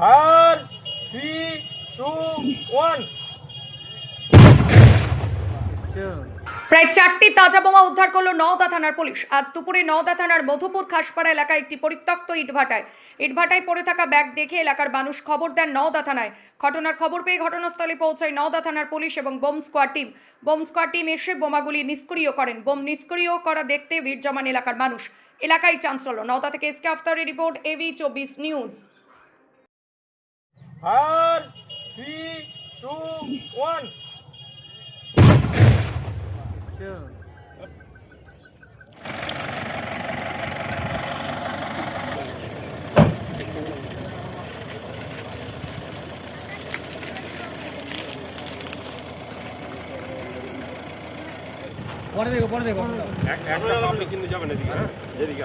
Fire three, two, one. প্রায় চারটি তাজা বোমা উদ্ধার করল নওদা থানার পুলিশ। আজ দুপুরে নওদা থানার মধুপুর খাসপাড়া এলাকায় একটি পরিত্যক্ত ইটভাটায় ইটভাটায় পড়ে থাকা ব্যাগ দেখে এলাকার মানুষ খবর দেন নওদা থানায়। ঘটনার খবর পেয়ে ঘটনাস্থলে পৌঁছায় নওদা থানার পুলিশ এবং bomb squad team. Bomb squad team এসে বোমাগুলি নিষ্ক্রিয় করেন। বোম নিষ্ক্রিয় করা দেখতে ভিড় জমান এলাকার মানুষ। এলাকায় চাঞ্চল্য। নওদা থেকে এসকে আফতারের রিপোর্ট এভি চব্বিশ news. Fire three two one. একটা আপনি কিন্তু যাবেন এদিকে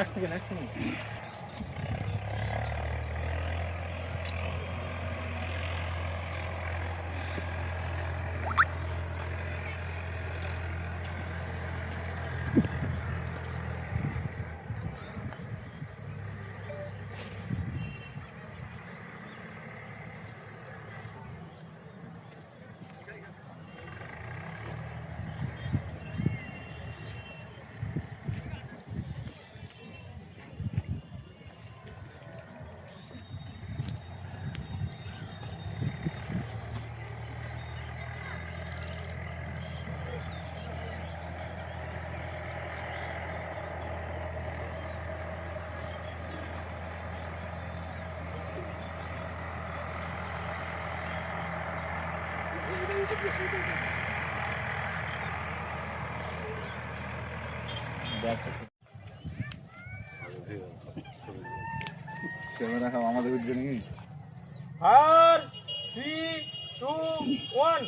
এক সেকেন্ড এক সেকেন্ড ক্যামেরা খাও আমাদের উঠবে নাকি? আর থ্রি টু ওয়ান।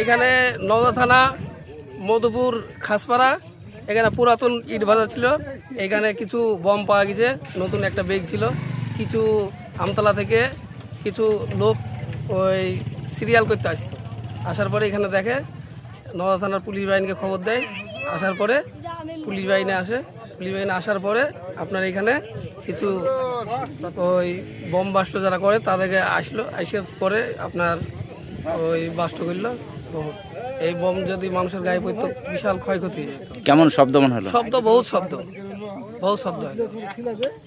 এখানে নওদা থানা, মধুপুর, খাসপাড়া, এখানে পুরাতন ইট ভাজা ছিল। এখানে কিছু বম পাওয়া গেছে, নতুন একটা বেগ ছিল। কিছু আমতলা থেকে কিছু লোক ওই সিরিয়াল করতে আসতো। আসার পরে এখানে দেখে, নওদা থানার পুলিশ বাহিনীকে খবর দেয়। আসার পরে পুলিশ বাহিনী আসে। পুলিশ বাহিনী আসার পরে আপনার এখানে কিছু ওই বম বাস্ট যারা করে, তাদেরকে আসলো। আসার পরে আপনার ওই বাস্ট করল। এই বম যদি মানুষের গায়ে পড়তো বিশাল ক্ষয়ক্ষতি হয়ে যেত কেমন শব্দ মনে হলো? শব্দ বহুত শব্দ। বহুত শব্দ হয়।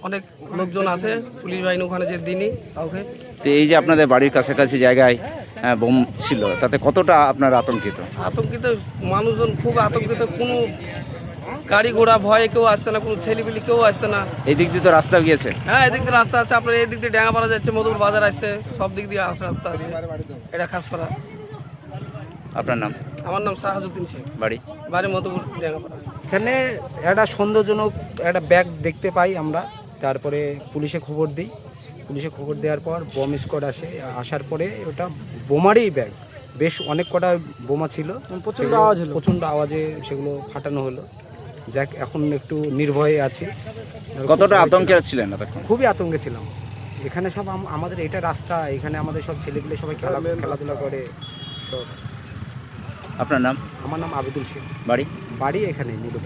অনেক লোকজন আছে পুলিশ বাহিনী ওখানে যে দিনই কাউকে। তো এই যে আপনাদের বাড়ির কাছাকাছি জায়গায় বোম ছিল তাতে কতটা আপনার আতঙ্কিত? আতঙ্কিত মানুষজন খুব আতঙ্কিত কোনো গাড়ি ঘোড়া ভয়ে কেউ আসছে না কোনো ছেলেপিলি কেউ আসছে না। এই দিক দিয়ে তো রাস্তা গিয়েছে? হ্যাঁ এদিক দিয়ে রাস্তা আছে আপনার এই দিক দিয়ে ড্যাঙ্গাপাড়া যাচ্ছে মধুপুর বাজার আসছে সব দিক দিয়ে রাস্তা আছে। এটা খাসপাড়া। আপনার নাম? আমার নাম শাহাজুদ্দিন শেখ। বাড়ি? বাড়ি মধুপুর ড্যাঙ্গাপাড়া এখানে একটা সন্দেহজনক একটা ব্যাগ দেখতে পাই আমরা। তারপরে পুলিশে খবর দিই। পুলিশে খবর দেওয়ার পর বম স্কোয়াড আসে। আসার পরে ওটা বোমারই ব্যাগ। বেশ অনেক কটা বোমা ছিল। প্রচণ্ড আওয়াজ হলো। প্রচণ্ড আওয়াজে সেগুলো ফাটানো হলো। যাক এখন একটু নির্ভয়ে আছি। কতটা আতঙ্কে ছিলেন খুবই আতঙ্কে ছিলাম। এখানে সব আমাদের এটা রাস্তা। এখানে আমাদের সব ছেলেগুলো সবাই খেলা খেলাধুলা করে। তো আপনার নাম? আমার নাম আবিদুল শেখ। বাড়ি? বাড়ি এখানে মূলত